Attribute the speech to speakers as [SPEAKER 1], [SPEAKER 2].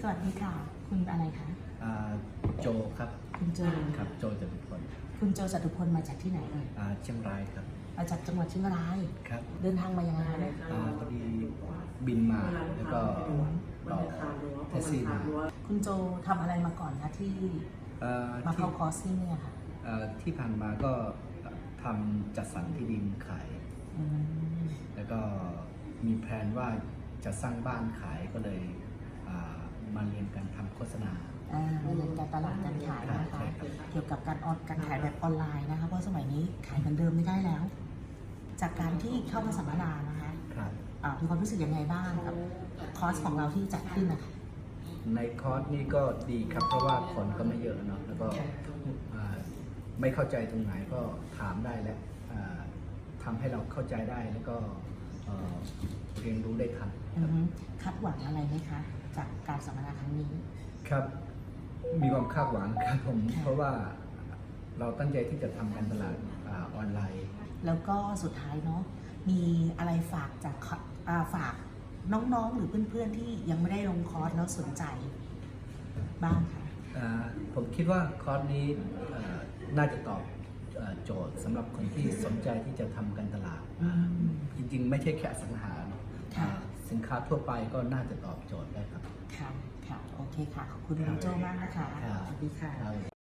[SPEAKER 1] สวัสดีค่ะ คุณอะไรคะ
[SPEAKER 2] อ่าโจครับ
[SPEAKER 1] คุณโจ
[SPEAKER 2] ครับ โจจตุพล
[SPEAKER 1] คุณโจจตุพลมาจากที่ไหนเอ่ย
[SPEAKER 2] อ่าเชียงรายครับ
[SPEAKER 1] มาจากจังหวัดเชียงราย
[SPEAKER 2] ครับ
[SPEAKER 1] เดินทางมายังไงคะเนี่ย
[SPEAKER 2] อ่าพอดีบินมาแล้วก็ต่อแท็กซี่มา
[SPEAKER 1] คุณโจทำอะไรมาก่อนคะที่
[SPEAKER 2] อ่า
[SPEAKER 1] มา
[SPEAKER 2] ที่
[SPEAKER 1] เข้าคอร์สที่เนี่ยค่ะ
[SPEAKER 2] อ่าที่ผ่านมาก็ทำจัดสรรที่ดินขาย
[SPEAKER 1] อืม
[SPEAKER 2] แล้วก็มีแผนว่าจะสร้างบ้านขายก็เลยอ่า มาเรียนการทำโฆษณา
[SPEAKER 1] อ่าเรื่องการตลาดการขายนะ
[SPEAKER 2] ใช่
[SPEAKER 1] คะ
[SPEAKER 2] ครับ
[SPEAKER 1] เกี่ยวกับการออนการขายแบบออนไลน์นะคะ เพราะสมัยนี้ขายเหมือนเดิมไม่ได้แล้ว จากการที่เข้ามาสัมมนานะคะ
[SPEAKER 2] ครับ
[SPEAKER 1] อ่ามีความรู้สึกยังไงบ้างกับคอร์สของเราที่จัดขึ้นนะคะ
[SPEAKER 2] ในคอร์สนี้ก็ดีครับ เพราะว่าคนก็ไม่เยอะเนาะแล้วก็
[SPEAKER 1] ค่ะ
[SPEAKER 2] อ่าไม่เข้าใจตรงไหนก็ถามได้และอ่าทำให้เราเข้าใจได้แล้วก็เอ่อเรียนรู้ได้ทัน
[SPEAKER 1] อือฮึคาดหวังอะไรไหมคะ จากการ สัมมนาครั้งนี้
[SPEAKER 2] ครับ มีความคาดหวังครับผม
[SPEAKER 1] ค่ะ
[SPEAKER 2] เพราะว่าเราตั้งใจที่จะทำการตลาดอาออนไลน์
[SPEAKER 1] แล้วก็สุดท้ายเนาะมีอะไรฝากจากขอ่าฝากน้องๆ หรือเพื่อนๆ ที่ยังไม่ได้ลงคอร์สแล้วสนใจ บ้างค่ะ
[SPEAKER 2] อ่าผมคิดว่าคอร์สนี้อ่าน่าจะตอบอ่าโจทย์สำหรับคนที่สนใจที่จะทำการตลาด
[SPEAKER 1] อืม
[SPEAKER 2] จริงๆ ไม่ใช่แค่อสังหาเนอะ
[SPEAKER 1] ค่ะ
[SPEAKER 2] อ่า สินค้าทั่วไปก็น่าจะตอบโจทย์ได้ครับ
[SPEAKER 1] ค่ะ ค่ะ โอเคค่ะ ขอบคุณน้องโจมากนะคะ
[SPEAKER 2] ครับ
[SPEAKER 1] สวัสดีค่ะ
[SPEAKER 2] ครับ